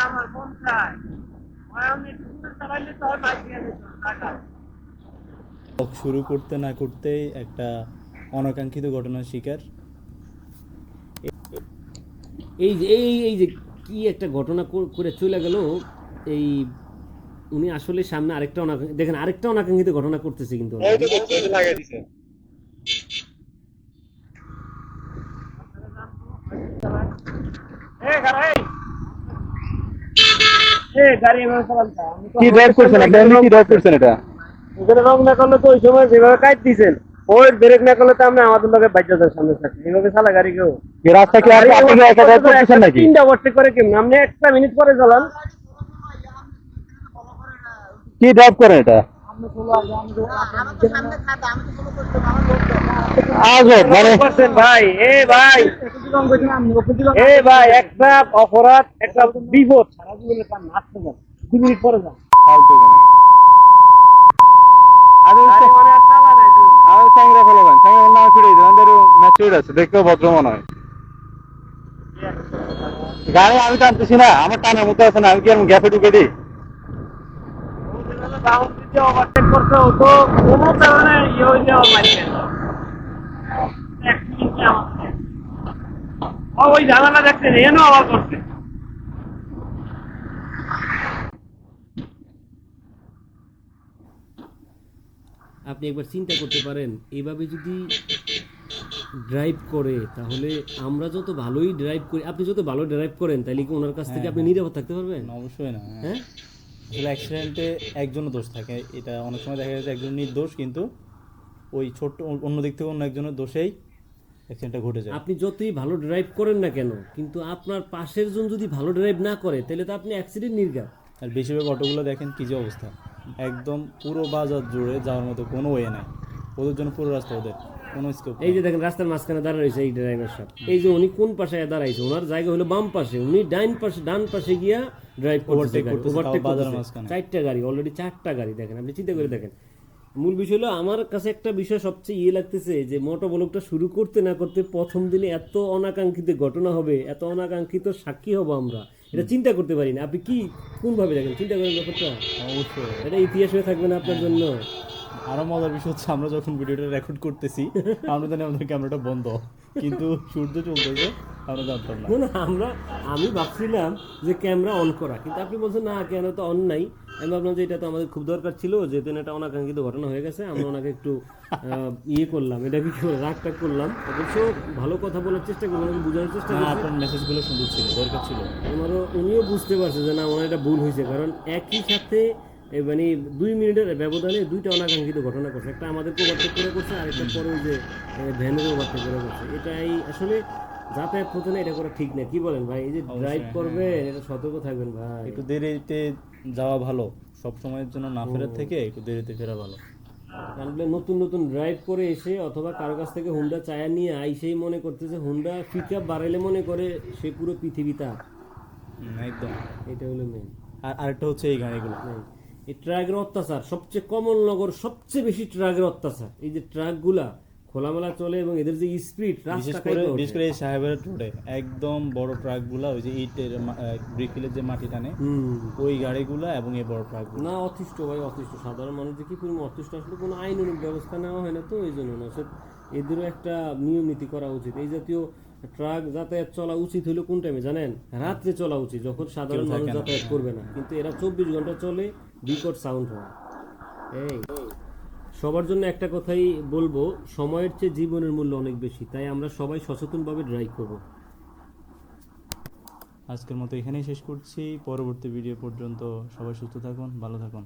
আমার মন চায় শুরু করতে না করতেই একটা অনাকাঙ্ক্ষিত ঘটনার শিকার। এই যে এই এই যে কি একটা ঘটনা কর- করে চলে গেল এই উনি আসলে সামনে আরেকটা অনাকাঙ্ক্ষিত দেখেন আরেকটা অনাকাঙ্ক্ষিত ঘটনা করতেছে কিন্তু ওই তো দেখছি ওই যে লাগিয়ে দিছে এ গাড়ি এ গাড়ি এভাবে চালান আমি তো কি ড্রাইভ করছেন? আপনি এমনি কি ড্রাইভ করছেন এটা? ওখানে রং না করলে তো ওই সময় যেভাবে কাট দিছেন ওই ব্রেক না করলে তো আপনি আমাদের লোকের বাচ্চাদের সামনে থাকছেন এইভাবে চালা গাড়ি কেউ। এই রাস্তা কি আপনি আপনি একা ড্রাইভ করতেছেন? নাকি? তিনটা ওভারটেক করে কেমন? আপনি একটা মিনিট পরে চালান। কি ড্রাইভ করেন এটা? আজব মানে ভাই এ ভাই। এ ভাই একটা অপরাধ একটা বিপদ। সারা জীবনে তার নাচতে যান দু মিনিট পরে যান। আরে গাড়ি মানে আর চালা নাই জীবনে। আরে স্যাংরা ফেলবেন স্যাংরা নাম ফিরে দিন। আমাদের ম্যাচিউর আছে দেখতেও ভদ্র মনে হয়। গাড়ি আমি টানতেছি না। আমার টানের মতো আছে না। আমি কি গ্যাপে ঢুকে দিই? কোনো কারণে ইয়ে মাইকে এক মিনিটে আমাকে ও ওই ঝামেলা দেখছেন এনও আবার করছে। আপনি একবার চিন্তা করতে পারেন এভাবে যদি ড্রাইভ করে তাহলে আমরা যত ভালোই ড্রাইভ করি আপনি যত ভালো ড্রাইভ করেন তাহলে কি ওনার কাছ থেকে আপনি নিরাপদ থাকতে পারবেন? অবশ্যই না হ্যাঁ। হ্যাঁ? আসলে অ্যাক্সিডেন্টে একজনও দোষ থাকে এটা অনেক সময় দেখা যাচ্ছে একজন নির্দোষ কিন্তু ওই ছোট্ট অন্য দিক থেকে অন্য একজনের দোষেই অ্যাক্সিডেন্টটা ঘটে যায়। আপনি যতই ভালো ড্রাইভ করেন না কেন কিন্তু আপনার পাশের জন যদি ভালো ড্রাইভ না করে তাহলে তো আপনি অ্যাক্সিডেন্ট নির্গা আর বেশিরভাগ অটোগুলো দেখেন কি যে অবস্থা। একদম পুরো বাজার জুড়ে যাওয়ার মতো কোনো ওয়ে নাই। ওদের জন্য পুরো রাস্তা ওদের কোনো স্কোপ এই যে দেখেন রাস্তার মাঝখানে দাঁড়া রয়েছে এই ড্রাইভার সাহেব। এই যে উনি কোন পাশে দাঁড়াইছে? ওনার জায়গা হলো বাম পাশে। উনি ডাইন পাশে ডান পাশে গিয়া ড্রাইভ করতেছে করতেছে, ওভারটেক করতেছে। মাঝখানে। চারটা গাড়ি অলরেডি চারটা গাড়ি দেখেন। আপনি চিন্তা করে দেখেন। মূল বিষয় হলো আমার কাছে একটা বিষয় সবচেয়ে ইয়ে লাগতেছে যে মোটো ব্লগটা শুরু করতে না করতে প্রথম দিনে এত অনাকাঙ্ক্ষিত ঘটনা হবে এত অনাকাঙ্ক্ষিত সাক্ষী হব আমরা। এটা চিন্তা করতে পারি না। আপনি কি কোনভাবে দেখেন? চিন্তা করেন ব্যাপারটা। অবশ্যই। এটা ইতিহাস হয়ে থাকবে না আপনার জন্য। আরও মজার বিষয় হচ্ছে আমরা যখন ভিডিওটা রেকর্ড করতেছি আমরা জানি আমাদের ক্যামেরাটা বন্ধ। কিন্তু সূর্য চলতেছে আমরা জানতাম না। না আমরা আমি ভাবছিলাম যে ক্যামেরা অন করা। কিন্তু আপনি বলছেন না ক্যামেরা তো অন নাই। আমি ভাবলাম যে এটা তো আমাদের খুব দরকার ছিল যেহেতু এটা অনাকাঙ্ক্ষিত ঘটনা হয়ে গেছে আমরা ওনাকে একটু ইয়ে করলাম এটা কি রাগ টাগ করলাম। অবশ্য ভালো কথা বলার চেষ্টা করলাম বোঝানোর চেষ্টা না করছি। আপনার মেসেজগুলো সুন্দর ছিল দরকার ছিল। ওনারও উনিও বুঝতে পারছে যে না ওনার এটা ভুল হয়েছে। কারণ একই সাথে মানে দুই মিনিটের ব্যবধানে দুইটা অনাকাঙ্ক্ষিত ঘটনা করছে। একটা আমাদেরকে ওভারটেক করে করছে আর একটা পরে যে ভ্যানের ওভারটেক করে করছে। এটাই আসলে যাতায়াত পথে না এটা করা ঠিক না। কি বলেন ভাই? এই যে ড্রাইভ করবেন এটা সতর্ক থাকবেন ভাই। একটু দেরিতে যাওয়া ভালো। সব সময়ের জন্য না ফেরার থেকে একটু দেরিতে ফেরা ভালো। কারণ বলে নতুন নতুন ড্রাইভ করে এসে অথবা কারও কাছ থেকে হুন্ডা চায়া নিয়ে আইসেই মনে করতেছে হুন্ডা পিক আপ বাড়াইলে মনে করে সে পুরো পৃথিবী তার। একদম। এটা হলো মেন আর আরেকটা হচ্ছে এই গাড়িগুলো। এই ট্রাকের অত্যাচার সবচেয়ে কমল নগর সবচেয়ে বেশি ট্রাকের অত্যাচার। এই যে ট্রাকগুলা খোলামেলা চলে এবং এদের যে স্পিড বিশেষ রাস্তা করে বিশেষ করে এই সাহেবের রোডে একদম বড় ট্রাকগুলা ওই যে ইটের ব্রিকিলের যে মাটি টানে ওই গাড়িগুলা এবং এই বড় ট্রাকগুলো না অতিষ্ঠ ভাই অতিষ্ঠ। সাধারণ মানুষ কি পরিমাণ অতিষ্ঠ আসলে কোনো আইনানুগ ব্যবস্থা নেওয়া হয় না তো এই জন্য না। এদেরও একটা নিয়ম নীতি করা উচিত। এই জাতীয় ট্রাক যাতায়াত চলা উচিত হলো কোন টাইমে জানেন? রাত্রে চলা উচিত যখন সাধারণ মানুষ যাতায়াত করবে না। কিন্তু এরা চব্বিশ ঘণ্টা চলে বিকট সাউন্ড হয়। এই। সবার জন্য একটা কথাই বলব, সময়ের চেয়ে জীবনের মূল্য অনেক বেশি, তাই আমরা সবাই সচেতনভাবে ড্রাইভ করব। আজকের মতো এখানেই শেষ করছি, পরবর্তী ভিডিও পর্যন্ত সবাই সুস্থ থাকুন, ভালো থাকুন।